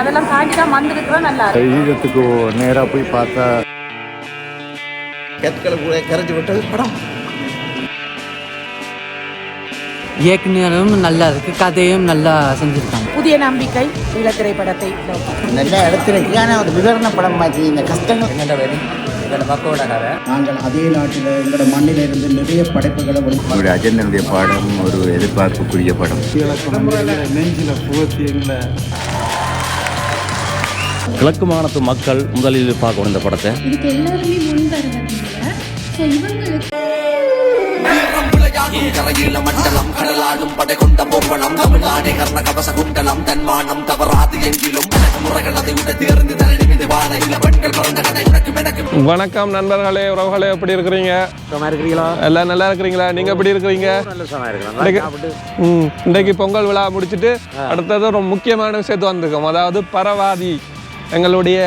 அதெல்லாம் தாண்டி தான் வந்திருக்கிறோம் நல்லா இருக்கு. ஈழத்துக்கு நேராக போய் பார்த்தா கற்களை கூட கரைச்சி விட்டது படம். இயக்குனரும் நல்லா இருக்கு கதையும் நல்லா செஞ்சிருக்காங்க. புதிய நம்பிக்கை திரைப்படத்தை நோக்கி. நல்ல இடத்துல ஆனால் ஒரு விவரண படம் மாதிரி இந்த கஷ்டங்கள் மக்களோட கதை நாங்கள் அதே நாட்டில் எங்களோட மண்ணிலிருந்து நிறைய படைப்புகளை ஒரு அஜந்தனுடைய பாடம் ஒரு எதிர்பார்ப்புக்குரிய படம். நெஞ்சில் புகத்தி எங்களை கிழக்கு மாகாணத்து மக்கள் முதலில் பார்க்கணும் இந்த படத்தை. இதுக்கு எல்லாருமே முன் வருவதில்லை ஸோ இவங்களுக்கு வணக்கம் நண்பர்களே உறவுகளே எப்படி இருக்கிறீங்க? எல்லாம் நல்லா இருக்கிறீங்களா? நீங்க எப்படி இருக்கிறீங்க? இன்னைக்கு- இன்றைக்கு பொங்கல் விழா முடிச்சிட்டு அடுத்தது ஒரு முக்கியமான விஷயத்து வந்திருக்கோம். அதாவது பரவாதி. எங்களுடைய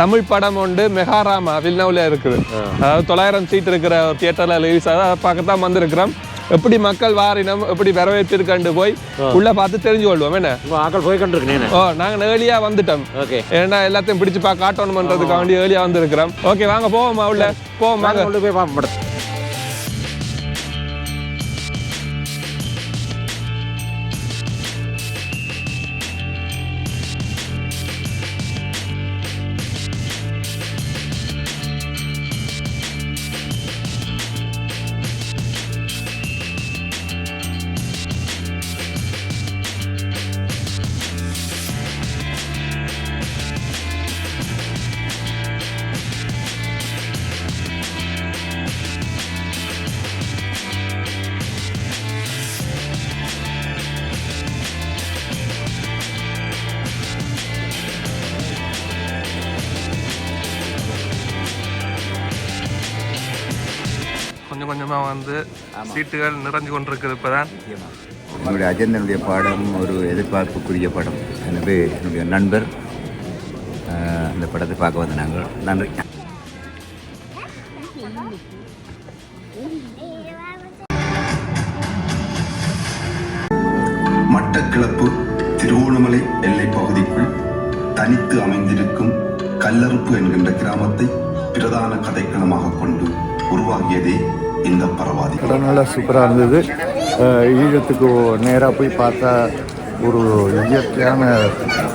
தமிழ் படம் ஒன்று மெகாராமா வில்னவில் இருக்குது. அதாவது தொள்ளாயிரம் சீட் இருக்கிற ஒரு தியேட்டரில் ரிலீஸ் ஆகுது அதை பார்க்க தான் வந்திருக்கிறோம். எப்படி மக்கள் வாரினம் எப்படி வரவேற்றிருக்கண்டு போய் உள்ள பார்த்து தெரிஞ்சு கொள்வோம் என்ன ஆக்கள் போய் கண்டிருக்கேன் ஓ நாங்கள் ஏர்லியா வந்துட்டோம். ஓகே. ஏன்னா எல்லாத்தையும் பிடிச்சு பார்க்க காட்டணுமன்றதுக்காக வேண்டி ஏர்லியா வந்திருக்கிறோம். ஓகே வாங்க போவோமா உள்ள? போவோம் வாங்க. போய் பார்ப்போம் கொஞ்சமா வந்து சீட்டுகள் நிறைஞ்சு கொண்டிருக்குது இப்பதான். உங்களுடைய அஜந்தனுடைய பாடம் ஒரு எதிர்பார்ப்புக்குரிய படம். எனவே என்னுடைய நண்பர் அந்த படத்தை பார்க்க வந்த நாங்கள். நன்றி. மட்டக்களப்பு திருவோணமலை எல்லைப் பகுதிக்குள் தனித்து அமைந்திருக்கும் கல்லறுப்பு என்கின்ற கிராமத்தை பிரதான கதைக்களமாக கொண்டு உருவாகியதே இந்த பரவாதி. படம் நல்லா சூப்பராக இருந்தது ஈழத்துக்கு நேராக போய் பார்த்தா ஒரு இயற்கையான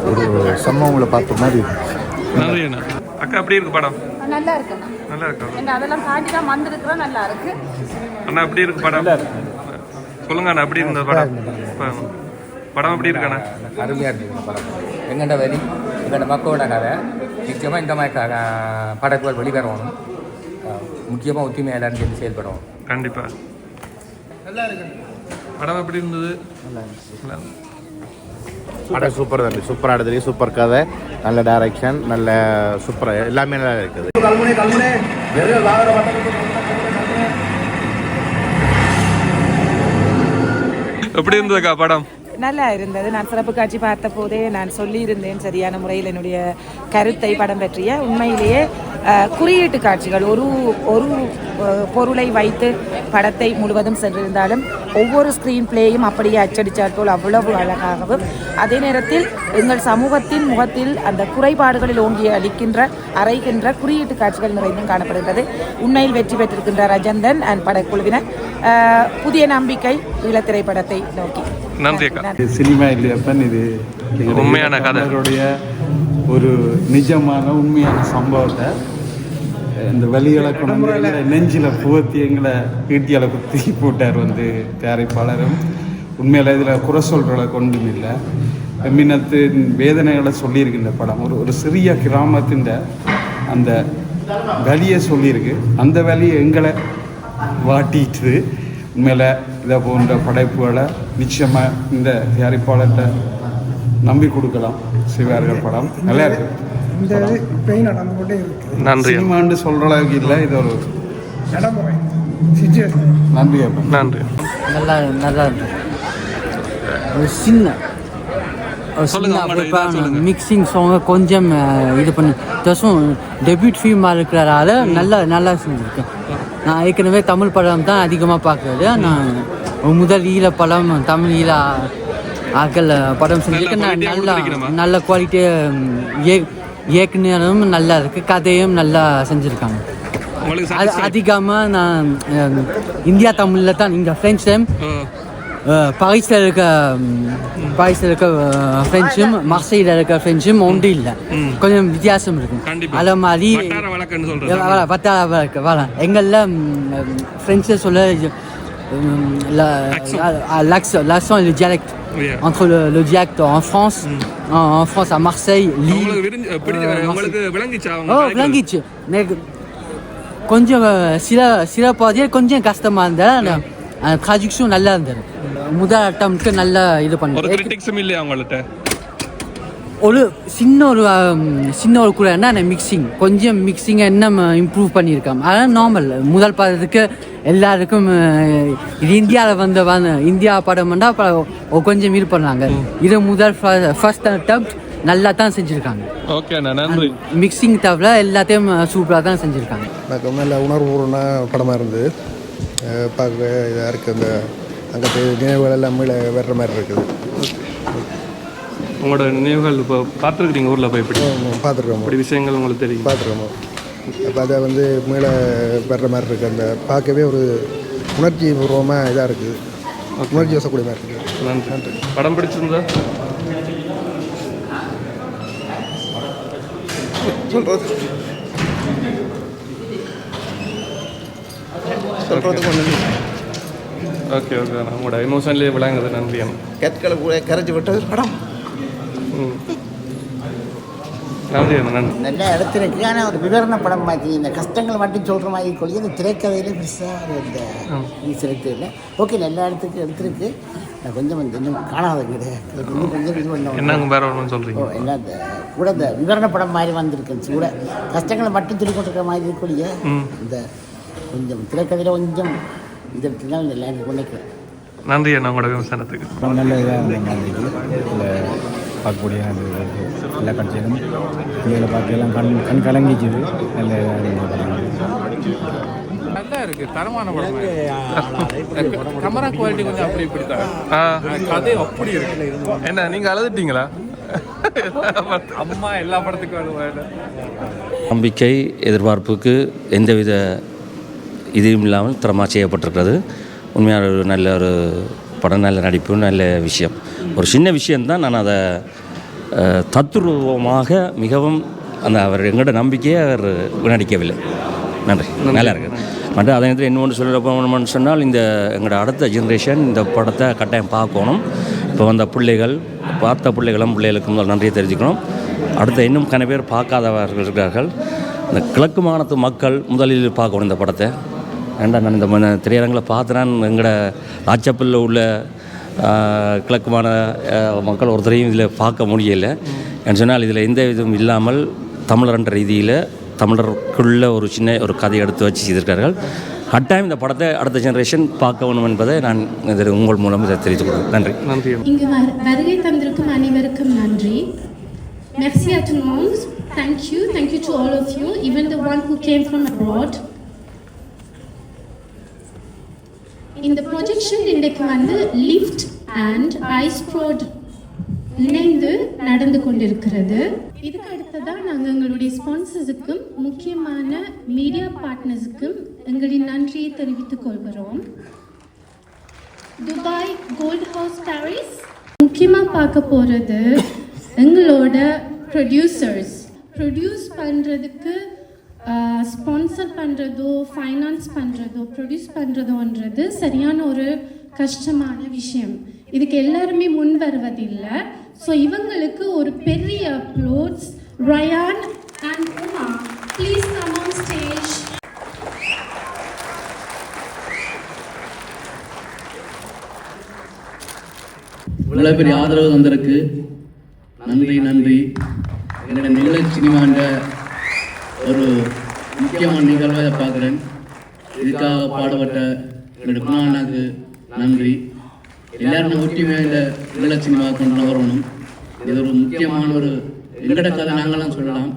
ஒரு சம்பவங்களை பார்த்த மாதிரி இருந்துச்சு. நன்றி அண்ணா அக்கா எப்படி இருக்கு படம்? நல்லா இருக்கு. நல்லா இருக்கு? என்ன அதெல்லாம் தாண்டி தான் வந்திருக்கிறோம் நல்லா இருக்கு. அண்ணா எப்படி இருக்கு படம்? சொல்லுங்க அண்ணா எப்படி இருந்தது படம்? படம் எப்படி இருக்கு அண்ணா? அருமையாக இருக்கு படம். எங்கள்ட வெளி எங்களோட மக்களோட கதை நிச்சயமாக இந்த மாதிரி படைப்புகள் வெளிவரணும். முக்கியமாக ஒற்றுமையாக எல்லாரும் சேர்ந்து செயல்படணும் கண்டிப்பா. படம் எப்படி இருந்தது? நல்லா இருந்தது. படம் சூப்பர் தான் சூப்பராக எடுத்து சூப்பர் கதை நல்ல டைரக்ஷன் நல்ல சூப்பராக எல்லாமே நல்லா இருக்குது. எப்படி இருந்ததுக்கா படம்? நல்லா இருந்தது. நான் சிறப்பு காட்சி பார்த்த போதே நான் சொல்லியிருந்தேன் சரியான முறையில் என்னுடைய கருத்தை படம் பற்றிய. உண்மையிலேயே குறியீட்டு காட்சிகள். ஒரு ஒரு பொருளை வைத்து படத்தை முழுவதும் சென்றிருந்தாலும் ஒவ்வொரு ஸ்க்ரீன் பிளேயும் அப்படியே அச்சடித்தால் போல் அவ்வளவு அழகாகவும் அதே நேரத்தில் எங்கள் சமூகத்தின் முகத்தில் அந்த குறைபாடுகளில் ஓங்கி அளிக்கின்ற அறைகின்ற குறியீட்டு காட்சிகள் நிறைந்தும் காணப்படுகிறது உண்மையில் வெற்றி பெற்றிருக்கின்ற ரஜந்தன் அண்ட் படக்குழுவினர். புதிய நம்பிக்கை ஈழத் திரைப்படத்தை நோக்கி. நன்றி. சினிமா இல்லையப்பன் இது உண்மையான கதை. ஒரு நிஜமான உண்மையான சம்பவத்தை இந்த வழிகளை கொண்டு வந்து நெஞ்சில் புகத்தி எங்களை ஈட்டியால குத்தி போட்டார் வந்து தயாரிப்பாளரும். உண்மையில் இதில் குறை சொல்றதை கொண்டும் இல்லை. மின்னத்தின் வேதனைகளை சொல்லியிருக்கின்ற இந்த படம். ஒரு ஒரு சிறிய கிராமத்தின் அந்த வலியை சொல்லியிருக்கு. அந்த வழியை எங்களை வாட்டிட்டு உண்மையில் இதை போன்ற படைப்புகளை நிச்சயமாக இந்த தயாரிப்பாளர்கிட்ட நம்பி கொடுக்கலாம். சிவார்கள் படம். நல்லா இருக்குது இருக்கு நன்றி. சினிமான்னு சொல்கிற அளவுக்கு இல்லை. இது ஒரு நன்றி அப்பா. நன்றி. நல்லா நல்லா ஒரு சின்ன. மிக்சிங் சாங்கை கொஞ்சம் இது பண்ணி. தசும் டெபியூட் ஃபிலிமாக இருக்கிறதால நல்லா நல்லா செஞ்சுருக்கேன் நான் ஏற்கனவே தமிழ் படம் தான் அதிகமாக பார்க்குறது. நான் முதல் ஈழ படம் தமிழ் ஈழ ஆக்கள் படம் செஞ்சுருக்கு quality ஆ நல்ல? நல்ல குவாலிட்டி இயக்குனரும் நல்லா இருக்கு கதையும் நல்லா செஞ்சுருக்காங்க அது? அதிகமாக நான் இந்தியா தமிழில் தான் இங்கே ஃப்ரெஞ்ச் டைம். பாரிஸில் இருக்க பாரிஸில் இருக்க ஃப்ரெஞ்சும் மர்சையில் இருக்க ஃப்ரெஞ்சும் ஒன்று இல்லை கொஞ்சம் வித்தியாசம் இருக்கும். அதே மாதிரி வட்டார வழக்கு வர எங்களில் ஃப்ரெஞ்சில் சொல்ல et le dialecte Yeah. Entre le, le dialecte en France en, en France à Marseille Lille உங்களுக்கு euh, உங்களுக்கு விளங்கிச்சா ஓ எனக்கு கொஞ்சம் சில சில பாதியில் கொஞ்சம் கஷ்டமாக இருந்தது. அந்த ட்ராஜெக்ஷன் நல்லா இருந்தது. முதல் அட்டம்க்கு நல்லா இது ஒரு பண்ணி கிரிட்டிக்ஸும் இல்லையா அவங்கள்ட்ட? ஒரு சின்ன ஒரு சின்ன ஒரு கூட என்ன மிக்சிங் கொஞ்சம் மிக்சிங் என்ன இம்ப்ரூவ் பண்ணியிருக்காங்க. அதான் நார்மல் முதல் படத்துக்கு எல்லாருக்கும் இது இந்தியாவில் வந்த வந்த இந்தியா படம் வந்தால் அப்புறம் கொஞ்சம் இது பண்ணாங்க. இது முதல் ஃபர்ஸ்ட் அட்டம் நல்லா தான் செஞ்சுருக்காங்க. ஓகே நன்றி. மிக்சிங் தவிர எல்லாத்தையும் சூப்பராக தான் செஞ்சுருக்காங்க. எனக்கு நல்ல உணர்வுபூர்வமான படமாக இருந்தது. பார்க்க இதாக இருக்குது அந்த அங்கே நினைவுகள் எல்லாம் மீள வர்ற மாதிரி இருக்குது. உங்களோட நினைவுகள் இப்போ பார்த்துருக்கீங்க ஊரில் போய் இப்படி? பார்த்துருக்கோம். இப்படி விஷயங்கள் உங்களுக்கு தெரியும். பார்த்துருக்கோம். அப்போ அதை வந்து மீள வர்ற மாதிரி இருக்குது அந்த பார்க்கவே ஒரு உணர்ச்சி பூர்வமாக இதாக இருக்குது உணர்ச்சி வசக்கூடிய மாதிரி இருக்குது நன்றி. நன்றி. படம் பிடிச்சிருந்தா? சொல்கிறது சொல்கிறதுக்கு ஒன்று ஓகே ஓகே. உங்களோட எமோஷன்லேயே விளங்குது நன்றி கற்களை கூட கரைச்சி விட்டது படம். ம். நல்லா எடுத்திருக்கு ஆனால் ஒரு விவரண படம் மாதிரி. இந்த கஷ்டங்கள் மட்டும் சொல்கிற மாதிரி கொள்ளி அந்த திரைக்கதையில பெருசாக இந்த இல்லை. ஓகே நல்ல இடத்துக்கு எடுத்திருக்கு நான் கொஞ்சம் இன்னும் காணாத கிடையாது இன்னும் கொஞ்சம் இது பண்ண என்னங்க வேற சொல்கிறீங்க என்ன இந்த கூட இந்த விவரண படம் மாதிரி வந்திருக்கு கூட கஷ்டங்களை மட்டும் சொல்லி கொண்டிருக்கிற மாதிரி இருக்கக்கூடிய இந்த கொஞ்சம் திரைக்கதையில் கொஞ்சம் இந்த இடத்துல தான் நல்லா நினைக்கிறேன். நன்றி அண்ணா உங்களோட விமர்சனத்துக்கு. நல்ல இதாக பார்க்கக்கூடிய அந்த எல்லா காட்சிகளும் இதில் பார்க்கலாம் கண் கண் கலங்கிச்சுது நல்ல நல்லா இருக்கு. தரமான படம் கேமரா குவாலிட்டி கொஞ்சம் அப்படி இப்படி தான் கதை அப்படி இருக்கு. என்ன நீங்கள் அழுதுட்டீங்களா? அம்மா எல்லா படத்துக்கும் வருவாங்க நம்பிக்கை எதிர்பார்ப்புக்கு எந்தவித இதுவும் இல்லாமல் திறமாக செய்யப்பட்டிருக்கிறது. உண்மையான ஒரு நல்ல ஒரு படம் நல்ல நடிப்பு நல்ல விஷயம். ஒரு சின்ன விஷயம்தான் நான் அதை அஹ், தத்துரூபமாக மிகவும் அந்த அவர் எங்களோட நம்பிக்கையை அவர் வீணடிக்கவில்லை நன்றி. நல்லா இருக்கு. மற்ற அதே நேரத்தில் இன்னொன்று சொல்ல போனோம்னு சொன்னால் இந்த எங்களோட அடுத்த ஜென்ரேஷன் இந்த படத்தை கட்டாயம் பார்க்கணும். இப்போ வந்த பிள்ளைகள் பார்த்த பிள்ளைகளும் பிள்ளைகளுக்கு முதல் நன்றியை தெரிஞ்சுக்கணும் அடுத்த இன்னும் கன பேர் பார்க்காதவர்கள் இருக்கிறார்கள். இந்த கிழக்கு மாநிலத்து மக்கள் முதலில் பார்க்கணும் இந்த படத்தை. ஏன்டா நான் இந்த ம- திரையரங்களை பார்த்துறேன் எங்களோட ராச்சப்பல்லில் உள்ள ஆஹ், கிழக்கு மாநில ஆஹ், மக்கள் ஒருத்தரையும் இதில் பார்க்க முடியலை என்று சொன்னால் இதில் எந்த இதுவும் இல்லாமல் தமிழர்ன்ற ரீதியில் தமிழருக்குள்ள ஒரு சின்ன ஒரு கதையை எடுத்து வச்சு செய்திருக்கார்கள் கட்டாயம் இந்த படத்தை அடுத்த ஜெனரேஷன் பார்க்க வேணும் என்பதை நான் இதில் உங்கள் மூலம் இதை தெரிவித்துக் கொள்கிறேன் நன்றி நன்றி இங்கு வரு- வருகை தந்திருக்கும் அனைவருக்கும் நன்றி Merci à tout le monde. Thank you. Thank you to all of you, even the one who came from abroad. இந்த ப்ரொஜெக்ஷன் இன்றைக்கு வந்து லிஃப்ட் அண்ட் ஐஸ் ப்ரோட் இணைந்து நடந்து கொண்டிருக்கிறது. இதுக்கு தான் நாங்கள் எங்களுடைய ஸ்பான்சர்ஸுக்கும் முக்கியமான மீடியா பார்ட்னர்ஸுக்கும் எங்களின் நன்றியை தெரிவித்துக் கொள்கிறோம். துபாய் கோல்ட் ஹவுஸ் பாரிஸ் முக்கியமாக பார்க்க போகிறது எங்களோட ப்ரொடியூசர்ஸ் ப்ரொடியூஸ் பண்ணுறதுக்கு ஸ்பான்சர் பண்ணுறதோ ஃபைனான்ஸ் பண்ணுறதோ ப்ரொடியூஸ் பண்ணுறதோன்றது சரியான ஒரு கஷ்டமான விஷயம். இதுக்கு எல்லாருமே முன் வருவதில்லை. ஸோ இவங்களுக்கு ஒரு பெரிய applause Ryan and Uma please come on stage இவ்வளோ பெரிய ஆதரவு வந்திருக்கு நன்றி நன்றி. என்னோட நிகழ்ச்சி சினிமாண்ட ஒரு முக்கியமான நிகழ்வை இதை பார்க்குறேன். இதுக்காக பாடுபட்ட என்னுடைய குணாண்ணாக்கு நன்றி. எல்லாரும் ஒற்றுமையாக இந்த நிகழ கொண்டு வரணும். இது ஒரு முக்கியமான ஒரு எங்கட கதை நாங்களாம் சொல்லலாம்.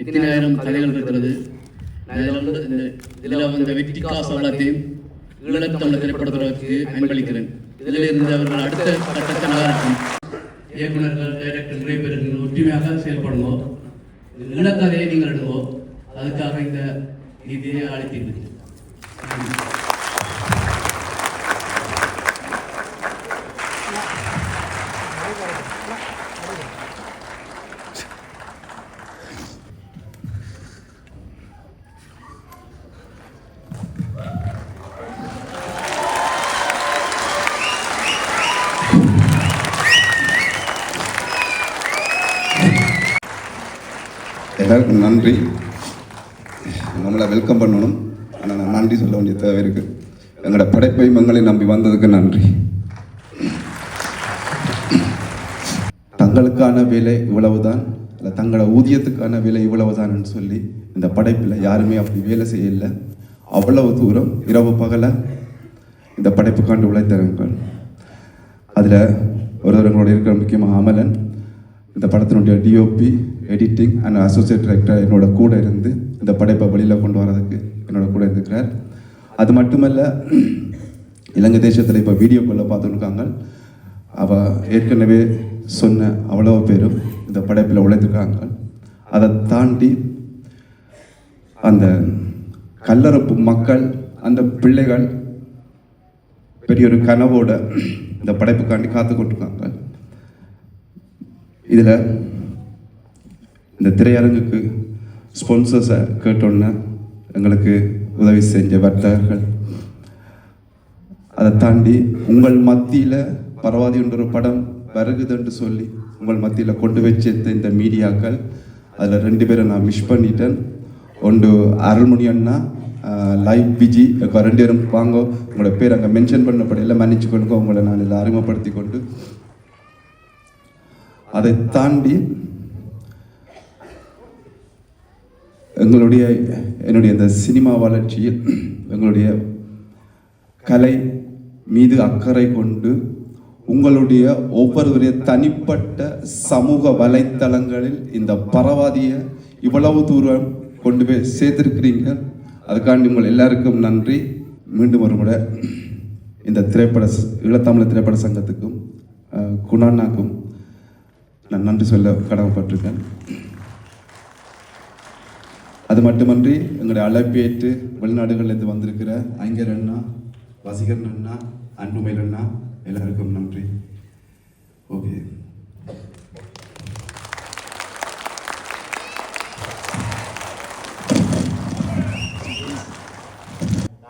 எத்தனாயிரம் கதைகள் இருக்கிறது. அதில் இதில் வந்து இந்த இதில் வந்து வெற்றி காசு எல்லாத்தையும் ஈழத்தமிழ் திரைப்படத்துறைக்கு அன்பளிக்கிறேன். இதில் இருந்து அவர்கள் அடுத்த கட்டத்தை நகரம் இயக்குநர்கள் டைரக்டர் நிறைய பேர் ஒற்றுமையாக செயல்படணும். இளக்கதையை நீங்கள் எழுதுவோம் அதுக்காக இந்த நிதியை அழைத்திருக்கிறேன் எல்லாருக்கும் நன்றி. நம்மளை வெல்கம் பண்ணணும். ஆனால் நான் நன்றி சொல்ல வேண்டிய தேவை இருக்குது எங்களோட படைப்பை மங்களை நம்பி வந்ததுக்கு நன்றி. தங்களுக்கான விலை இவ்வளவுதான் இல்லை தங்களோட ஊதியத்துக்கான விலை இவ்வளவுதான்னு சொல்லி இந்த படைப்பில் யாருமே அப்படி வேலை செய்யல. அவ்வளவு தூரம் இரவு பகலை இந்த படைப்புக்காண்டு உழைத்தவங்கள் அதில் ஒருவரங்களோட இருக்கிற முக்கியமாக அமலன் இந்த படத்தினுடைய DOP editing and associate director என்னோட கூட இருந்து இந்த படைப்பை வெளியில் கொண்டு வரதுக்கு என்னோட கூட இருக்கிறார் அது மட்டுமல்ல இலங்கை தேசத்தில் இப்போ வீடியோக்குள்ளே பார்த்துருக்காங்க. அவள் ஏற்கனவே சொன்ன அவ்வளோ பேரும் இந்த படைப்பில் உழைத்திருக்காங்க. அதை தாண்டி அந்த கல்லறப்பு மக்கள் அந்த பிள்ளைகள் பெரிய ஒரு கனவோட இந்த படைப்புக்காண்டி காத்து கொண்டிருக்காங்க. இதில் இந்த திரையரங்குக்கு ஸ்பான்சர்ஸை கேட்டோன்னே எங்களுக்கு உதவி செஞ்ச வர்த்தகர்கள் அதை தாண்டி உங்கள் மத்தியில் பரவாதி என்ற ஒரு படம் வருகுதுன்னு சொல்லி உங்கள் மத்தியில் கொண்டு வச்சிருந்த இந்த மீடியாக்கள் அதில் ரெண்டு பேரை நான் மிஸ் பண்ணிட்டேன். ஒன்று அருள்மொழி அண்ணா லைவ் விஜி ரெண்டு பேரும் வாங்க. உங்களோட பேர் அங்கே மென்ஷன் பண்ணப்படையில் மன்னிச்சு கொண்டு உங்களை நான் இதில் அறிமுகப்படுத்தி கொண்டு அதை தாண்டி எங்களுடைய என்னுடைய இந்த சினிமா வளர்ச்சியில் எங்களுடைய கலை மீது அக்கறை கொண்டு உங்களுடைய ஒவ்வொருவருடைய தனிப்பட்ட சமூக வலைத்தளங்களில் இந்த பரவாதியை இவ்வளவு தூரம் கொண்டு போய் சேர்த்திருக்கிறீங்க. அதுக்காண்டி உங்கள் எல்லாருக்கும் நன்றி. மீண்டும் ஒரு முறை இந்த திரைப்பட ஈழத்தமிழ் திரைப்பட சங்கத்துக்கும் குணானாக்கும் குணாண்ணாக்கும் நான் நன்றி சொல்ல கடமைப்பட்டிருக்கேன். அது மட்டுமன்றி எங்களுடைய அழைப்பேற்று வெளிநாடுகளிலிருந்து வந்திருக்கிற ஐங்கர் அண்ணா வசீகரன் அண்ணா அன்புமையில் அண்ணா எல்லாருக்கும் நன்றி. ஓகே.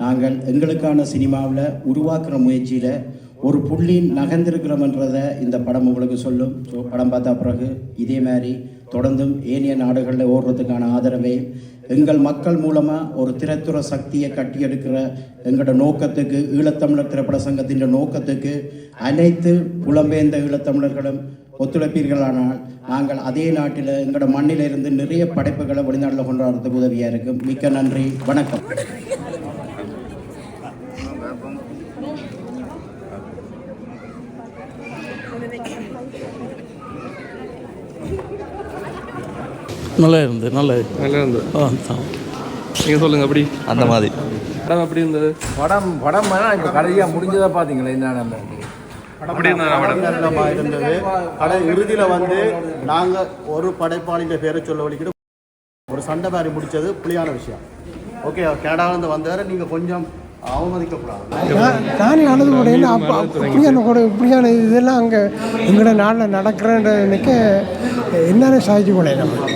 நாங்கள் எங்களுக்கான சினிமாவில் உருவாக்குற முயற்சியில் ஒரு புள்ளி நகர்ந்திருக்கிறோம்ன்றதை இந்த படம் உங்களுக்கு சொல்லும். ஸோ படம் பார்த்த பிறகு இதே மாதிரி தொடர்ந்தும் ஏனைய நாடுகளில் ஓடுறதுக்கான ஆதரவை எங்கள் மக்கள் மூலமாக ஒரு திரைத்துற சக்தியை கட்டியெடுக்கிற எங்களோட நோக்கத்துக்கு ஈழத்தமிழர் திரைப்பட சங்கத்தின் நோக்கத்துக்கு அனைத்து புலம்பெயர்ந்த ஈழத்தமிழர்களும் ஒத்துழைப்பீர்களானால் நாங்கள் அதே நாட்டில் எங்களோட மண்ணிலிருந்து நிறைய படைப்புகளை வெளிநாட்டில் கொண்டாடுறதுக்கு உதவியாக இருக்கும். மிக்க நன்றி. வணக்கம். நல்லா இருந்து நல்லா நல்லா இருந்து ஆ. தான் நீங்கள் சொல்லுங்கள் அப்படி. அந்த மாதிரி. படம் எப்படி இருந்தது? படம் படம் இப்போ கடைசியாக முடிஞ்சதை பார்த்தீங்களா என்னென்ன அப்படி இருந்தது கடை இறுதியில் வந்து நாங்கள் ஒரு படைப்பாளின்ற பேரை சொல்ல வலிக்கிட்டு ஒரு சண்டை மாதிரி முடிச்சது புளியான விஷயம். ஓகே கேடாலேருந்து வந்தவரை நீங்கள் கொஞ்சம் அழுது போனேன் அப்போ கூட இப்படியான இதெல்லாம் அங்கே எங்களோட நாட்டில் நடக்கிறன்ற நினைக்க என்னென்ன சாதிச்சு போனேன் நம்ம?